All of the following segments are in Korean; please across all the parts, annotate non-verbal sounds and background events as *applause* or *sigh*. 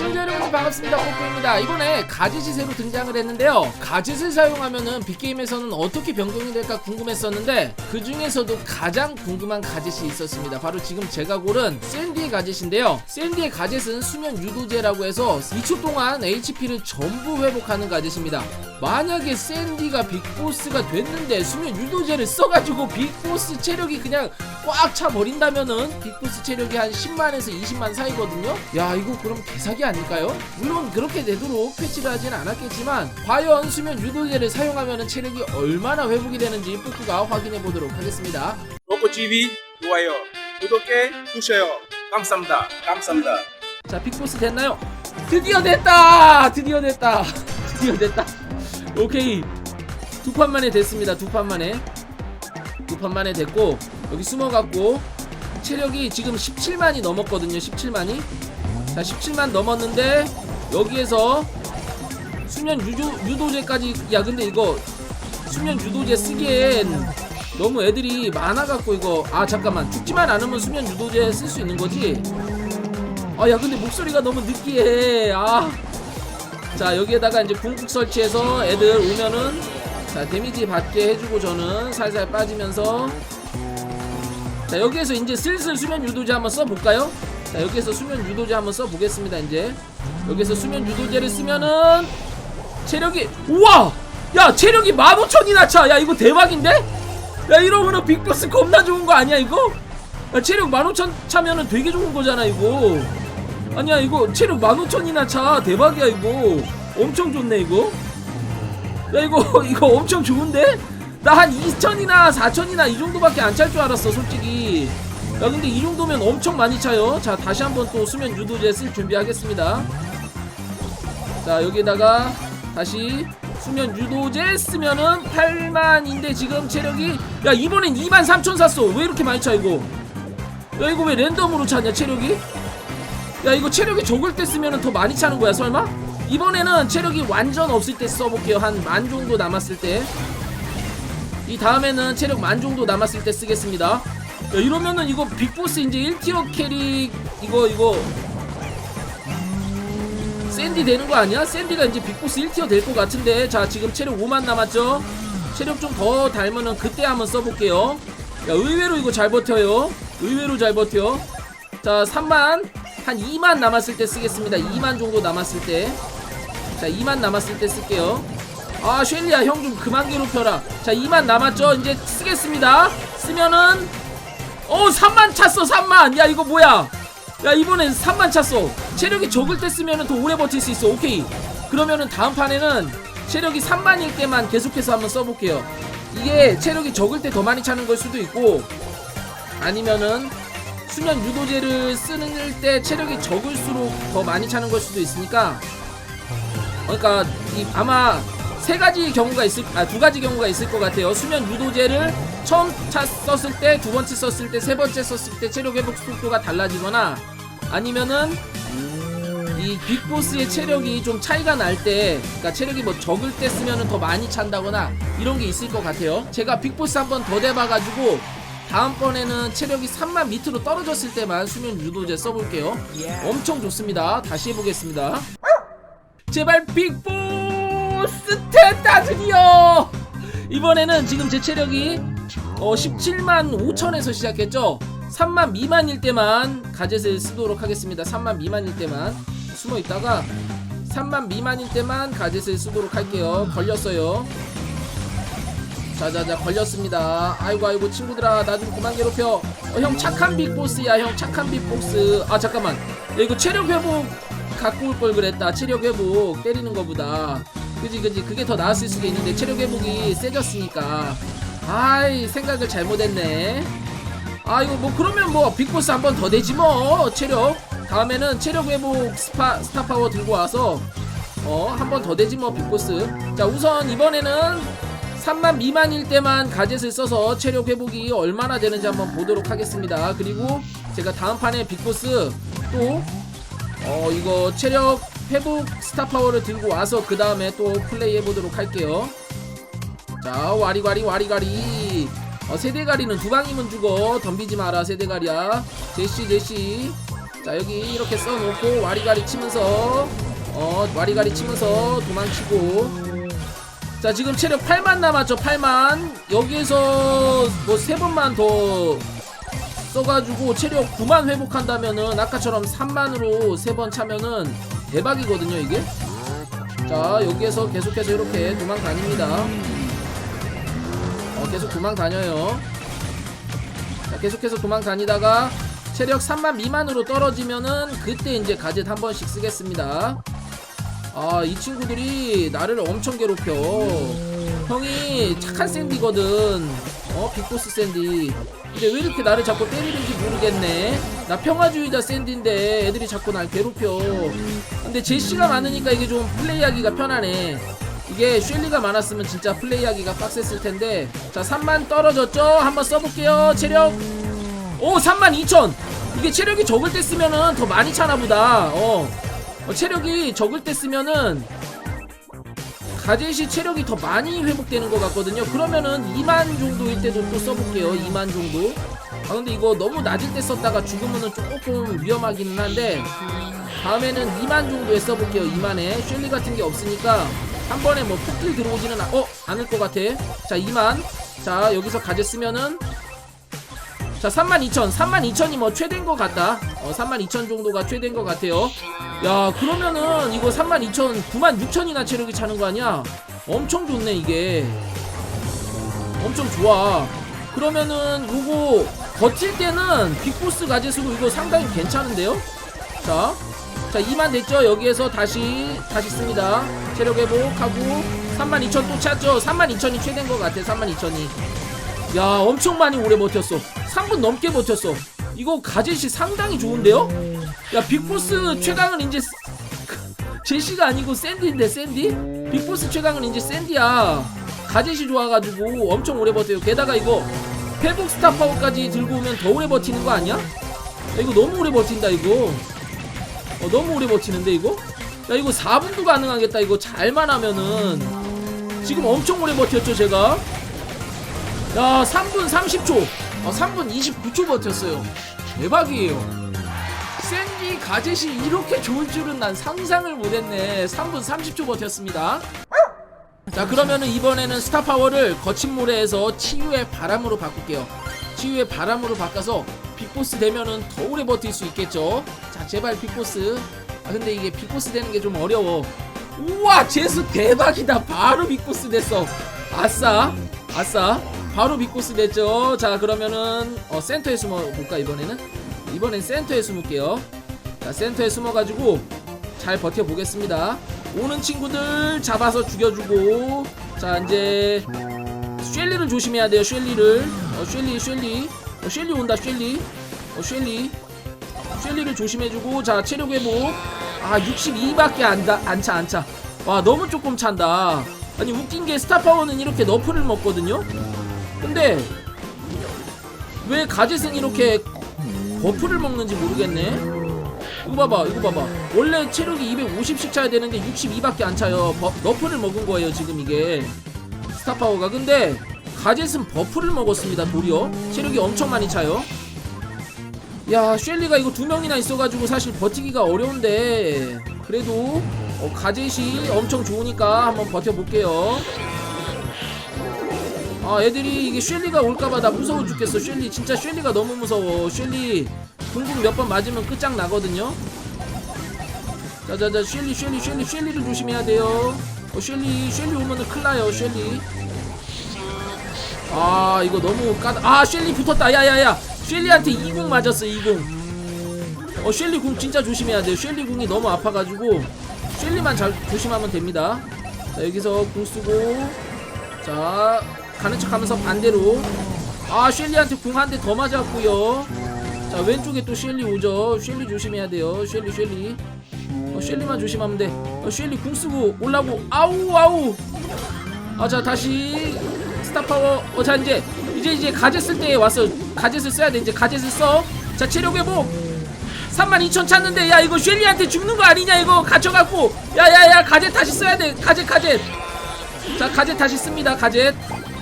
시청자 여러분들 반갑습니다. 뽀뽀입니다. 이번에 가젯이 새로 등장을 했는데요. 가젯을 사용하면은 빅게임에서는 어떻게 변경이 될까 궁금했었는데 그 중에서도 가장 궁금한 가젯이 있었습니다. 바로 지금 제가 고른 샌디의 가젯인데요. 샌디의 가젯은 수면 유도제라고 해서 2초 동안 HP를 전부 회복하는 가젯입니다. 만약에 샌디가 빅보스가 됐는데 수면 유도제를 써가지고 빅보스 체력이 그냥 꽉 차 버린다면은 빅보스 체력이 한 10만에서 20만 사이거든요. 야 이거 그럼 개사기 아닐까요? 물론 그렇게 되도록 패치를 하진 않았겠지만 과연 수면 유도제를 사용하면은 체력이 얼마나 회복이 되는지 뿌꾸가 확인해 보도록 하겠습니다. 로코 TV 좋아요, 구독해 주세요. 감사합니다. 감사합니다. 자 빅보스 됐나요? 드디어 됐다! 드디어 됐다! *laughs* 드디어 됐다! 오케이 두 판 만에 됐습니다 두 판 만에 두 판 만에 됐고 여기 숨어갖고 체력이 지금 17만이 넘었거든요 17만이 자 17만 넘었는데 여기에서 수면 유도, 유도제까지 야 근데 이거 수면 유도제 쓰기엔 너무 애들이 많아갖고 이거 아 잠깐만. 죽지만 않으면 수면 유도제 쓸 수 있는 거지? 아 야 근데 목소리가 너무 느끼해. 아자 여기에다가 이제 궁극 설치해서 애들 오면은 자 데미지 받게 해주고 저는 살살 빠지면서. 자 여기에서 이제 슬슬 수면 유도제 한번 써볼까요? 자 여기에서 수면 유도제 한번 써보겠습니다 이제. 여기서 수면 유도제를 쓰면은 체력이 우와! 야 체력이 15,000이나 차야 이거 대박인데? 야 이러면은 빅보스 겁나 좋은 거 아니야 이거? 야 체력 15,000 차면은 되게 좋은 거잖아 이거. 아니야 이거 체력 15,000이나 차. 대박이야 이거. 엄청 좋네 이거. 야 이거 *laughs* 이거 엄청 좋은데? 나 한 2,000이나 4,000이나 이 정도밖에 안 찰 줄 알았어 솔직히 야 근데 이 정도면 엄청 많이 차요. 자 다시 한번 또 수면 유도제 쓸 준비하겠습니다. 자 여기다가 다시 수면 유도제 쓰면은 8만인데 지금 체력이 야 이번엔 2만 3천 샀어 왜 이렇게 많이 차 이거? 야 이거 왜 랜덤으로 차냐 체력이? 야 이거 체력이 적을 때 쓰면은 더 많이 차는 거야 설마? 이번에는 체력이 완전 없을 때 써볼게요. 한 만 정도 남았을 때. 이 다음에는 체력 만 정도 남았을 때 쓰겠습니다 야 이러면은 이거 빅보스 이제 1티어 캐릭 이거 이거. 샌디 되는 거 아니야? 샌디가 이제 빅보스 1티어 될 것 같은데. 자 지금 체력 5만 남았죠? 체력 좀더 닮으면 그때 한번 써볼게요. 야 의외로 이거 잘 버텨요. 의외로 잘 버텨. 자 3만. 한 2만 남았을 때 쓰겠습니다. 2만 정도 남았을 때자 2만 남았을 때 쓸게요. 아 쉘리야 형 좀 그만 괴롭혀라. 자 2만 남았죠? 이제 쓰겠습니다. 쓰면은 어 3만 찼어 3만. 야 이거 뭐야? 야 이번엔 3만 찼어. 체력이 적을 때 쓰면은 더 오래 버틸 수 있어. 오케이. 그러면은 다음 판에는 체력이 3만일 때만 계속해서 한번 써볼게요. 이게 체력이 적을 때 더 많이 차는 걸 수도 있고 아니면은 수면 유도제를 쓰는 때 체력이 적을수록 더 많이 차는 걸 수도 있으니까. 그러니까 이 아마 세 가지 경우가 있을 아 두 가지 경우가 있을 것 같아요. 수면 유도제를 처음 차 썼을 때, 두 번째 썼을 때, 세 번째 썼을 때 체력 회복 속도가 달라지거나 아니면은 이 빅보스의 체력이 좀 차이가 날 때, 그러니까 체력이 뭐 적을 때 쓰면은 더 많이 찬다거나 이런 게 있을 것 같아요. 제가 빅보스 한 번 더 돼봐가지고 다음번에는 체력이 3만 밑으로 떨어졌을 때만 수면 유도제 써볼게요. 엄청 좋습니다. 다시 해보겠습니다. 제발 빅보 스 텐다 드디어 이번에는 지금 제 체력이 어 17만 5천에서 시작했죠? 3만 미만일 때만 가젯을 쓰도록 하겠습니다. 3만 미만일 때만. 숨어 있다가 3만 미만일 때만 가젯을 쓰도록 할게요. 걸렸어요. 자자자 걸렸습니다. 아이고 아이고 친구들아 나 좀 그만 괴롭혀. 어, 형 착한 빅보스야 형 착한 빅보스. 아 잠깐만. 야 이거 체력 회복 갖고 올 걸 그랬다. 체력 회복 때리는 거보다 그지 그지. 그게 더 나았을 수도 있는데 체력 회복이 세졌으니까. 아이 생각을 잘못했네. 아 이거 뭐 그러면 뭐 빅보스 한 번 더 되지 뭐 체력. 다음에는 체력 회복 스파 스타 파워 들고 와서 어 한 번 더 되지 뭐 빅보스. 자 우선 이번에는 3만 미만일 때만 가젯을 써서 체력 회복이 얼마나 되는지 한번 보도록 하겠습니다. 그리고 제가 다음 판에 빅보스 또 어 이거 체력 회복 스타 파워를 들고 와서 그 다음에 또 플레이 해보도록 할게요. 자 와리가리 와리가리. 어 세대가리는 두 방이면 죽어. 덤비지 마라 세대가리야. 제시 제시. 자 여기 이렇게 써놓고 와리가리 치면서 어 와리가리 치면서 도망치고 자 지금 체력 8만 남았죠 8만 여기에서 뭐 세 번만 더 써가지고 체력 9만 회복한다면은 아까처럼 3만으로 세 번 차면은 대박이거든요 이게. 자 여기에서 계속해서 이렇게 도망 다닙니다. 어 계속 도망 다녀요. 자 계속해서 도망 다니다가 체력 3만 미만으로 떨어지면은 그때 이제 가젯 한 번씩 쓰겠습니다. 아 이 친구들이 나를 엄청 괴롭혀 형이 착한 샌디거든. 어 빅보스 샌디. 근데 왜 이렇게 나를 자꾸 때리는지 모르겠네. 나 평화주의자 샌디인데 애들이 자꾸 날 괴롭혀. 근데 제시가 많으니까 이게 좀 플레이하기가 편하네. 이게 쉘리가 많았으면 진짜 플레이하기가 빡셌을 텐데. 자 3만 떨어졌죠? 한번 써볼게요 체력. 오 3만 2천. 이게 체력이 적을 때 쓰면은 더 많이 차나 보다. 어. 어, 체력이 적을 때 쓰면은 가젯이 체력이 더 많이 회복되는 것 같거든요. 그러면은 2만 정도일 때도 또 써볼게요. 2만 정도. 아 근데 이거 너무 낮을 때 썼다가 죽으면은 조금 위험하기는 한데 다음에는 2만 정도에 써볼게요. 2만에 쉘리 같은 게 없으니까 한 번에 뭐 폭딜 들어오지는 않, 어 않을 것 같아. 자 2만. 자 여기서 가젯 쓰면은 자 32,000 32,000이 뭐 최대인 것 같다. 어 32,000 정도가 최대인 것 같아요. 야 그러면은 이거 32,000 96,000이나 체력이 차는 거 아니야? 엄청 좋네 이게. 엄청 좋아. 그러면은 요거 버틸 때는 빅보스 가젯으로 이거 상당히 괜찮은데요? 자, 자 2만 됐죠? 여기에서 다시 다시 씁니다. 체력 회복하고 32,000또 찾죠? 32,000이 최대인 것 같아 32,000이 야 엄청 많이 오래 버텼어 3분 넘게 버텼어 이거 가젯이 상당히 좋은데요? 야 빅보스 최강은 이제 스- *laughs* 제시가 아니고 샌디인데 샌디? 빅보스 최강은 이제 샌디야 가젯이 좋아가지고 엄청 오래 버텨요 게다가 이거 회복 스타 파워까지 들고 오면 더 오래 버티는 거 아니야? 야, 이거 너무 오래 버틴다 이거 어 너무 오래 버티는데 이거? 야 이거 4분도 가능하겠다 이거 잘만 하면은 지금 엄청 오래 버텼죠 제가 야 3분 30초. 아 3분 29초 버텼어요. 대박이에요. 샌디 가젯이 이렇게 좋을 줄은 난 상상을 못했네. 3분 30초 버텼습니다. 자 그러면은 이번에는 스타파워를 거친 모래에서 치유의 바람으로 바꿀게요. 치유의 바람으로 바꿔서 빅보스 되면은 더 오래 버틸 수 있겠죠? 자 제발 빅보스. 아 근데 이게 빅보스 되는 게 좀 어려워. 우와 제수 대박이다. 바로 빅보스 됐어. 아싸 아싸 바로 빅보스 됐죠. 자 그러면은 어, 센터에 숨어 볼까 이번에는? 이번엔 센터에 숨을게요. 자 센터에 숨어가지고 잘 버텨보겠습니다. 오는 친구들 잡아서 죽여주고 자 이제 쉘리를 조심해야 돼요 쉘리를. 어 쉘리 쉘리. 어 쉘리 온다 쉘리. 어 쉘리. 쉘리를 조심해주고 자 체력 회복. 아 62밖에 안다 안차 안차. 와 너무 조금 찬다. 아니 웃긴 게 스타파워는 이렇게 너프를 먹거든요 근데 왜 가젯은 이렇게 버프를 먹는지 모르겠네. 이거 봐봐 이거 봐봐. 원래 체력이 250씩 차야 되는데 62밖에 안 차요. 버, 너프를 먹은 거예요 지금 이게. 스타파워가. 근데 가젯은 버프를 먹었습니다 도리어. 체력이 엄청 많이 차요. 야 쉘리가 이거 두 명이나 있어가지고 사실 버티기가 어려운데. 그래도 어, 가젯이 엄청 좋으니까 한번 버텨볼게요 아 애들이 이게 쉘리가 올까봐 나 무서워 죽겠어. 쉘리 진짜 쉘리가 너무 무서워. 쉘리 궁극 몇 번 맞으면 끝장나거든요. 자자자 쉘리 쉘리 쉘리 쉘리를 조심해야 돼요. 어 쉘리 쉘리 오면은 큰일나요 쉘리. 아 이거 너무 까다. 아 쉘리 붙었다. 야야야. 쉘리한테 2궁 맞았어 2궁. 어 쉘리 궁 진짜 조심해야 돼요. 쉘리 궁이 너무 아파가지고 쉘리만 잘 조심하면 됩니다. 자 여기서 궁 쓰고. 자 가는 척 하면서 반대로. 아 쉘리한테 궁 한 대 더 맞았고요. 자 왼쪽에 또 쉘리 오죠. 쉘리 조심해야 돼요. 쉘리 쉘리. 어, 쉘리만 조심하면 돼. 어, 쉘리 궁 쓰고 올라고. 아우 아우. 아 자 다시. 스타파워. 어 자 이제 이제 이제 가젯 쓸때 왔어 가젯을 써야 돼. 이제 가젯을 써자 체력 회복. 32,000 찾는데 야 이거 쉘리한테 죽는 거 아니냐 이거. 갇혀갖고. 야야야 가젯 다시 써야 돼. 가젯 가젯. 자 가젯 다시 씁니다. 가젯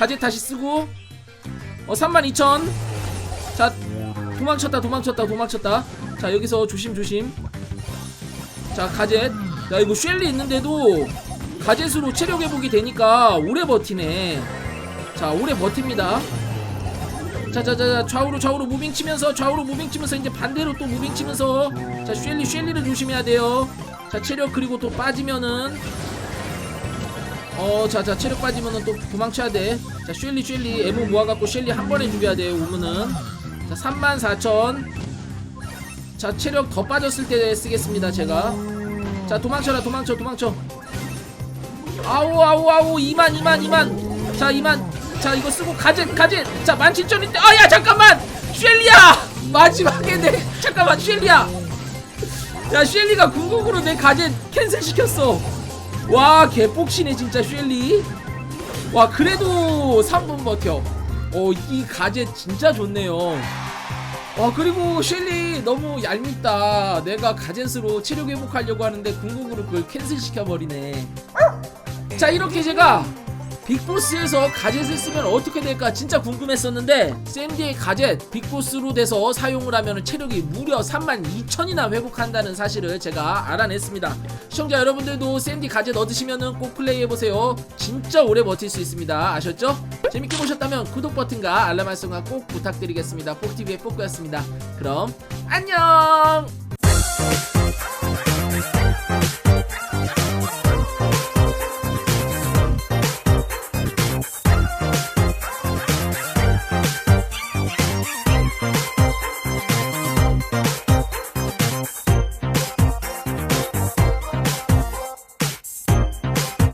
가젯 다시 쓰고. 어 32,000 자 도망쳤다 도망쳤다 도망쳤다. 자 여기서 조심 조심. 자 가젯. 야 이거 쉘리 있는데도 가젯으로 체력 회복이 되니까 오래 버티네. 자 오래 버팁니다. 자자자 좌우로 좌우로 무빙 치면서 좌우로 무빙 치면서 이제 반대로 또 무빙 치면서. 자 쉘리 쉘리를 조심해야 돼요. 자 체력 그리고 또 빠지면은 어, 자, 자, 체력 빠지면은 또 도망쳐야 돼. 자, 쉘리, 쉘리, 에모 모아갖고 쉘리 한 번에 죽여야 돼요, 오면은. 자, 34,000. 자, 체력 더 빠졌을 때 쓰겠습니다, 제가. 자, 도망쳐라, 도망쳐, 도망쳐. 아우, 아우, 아우, 2만, 2만, 2만. 자, 2만. 자, 이거 쓰고 가젯, 가젯. 자, 17,000인데. 아, 야, 잠깐만! 쉘리야! 마지막에 내, 잠깐만, 쉘리야! 야, 쉘리가 궁극으로 내 가젯 캔슬 시켰어. 와 개복치네 진짜 쉘리. 와 그래도 3분 버텨. 어이 가제 진짜 좋네요. 와 그리고 쉘리 너무 얄밉다. 내가 가젯으로 체력 회복하려고 하는데 궁극으로 그걸 캔슬 시켜버리네. 자 이렇게 제가 빅보스에서 가젯을 쓰면 어떻게 될까 진짜 궁금했었는데 샌디의 가젯 빅보스로 돼서 사용을 하면 체력이 무려 32,000이나 회복한다는 사실을 제가 알아냈습니다. 시청자 여러분들도 샌디 가젯 얻으시면 꼭 플레이해보세요. 진짜 오래 버틸 수 있습니다. 아셨죠? 재밌게 보셨다면 구독 버튼과 알람 설정 꼭 부탁드리겠습니다. 폭TV의 폭구였습니다. 그럼 안녕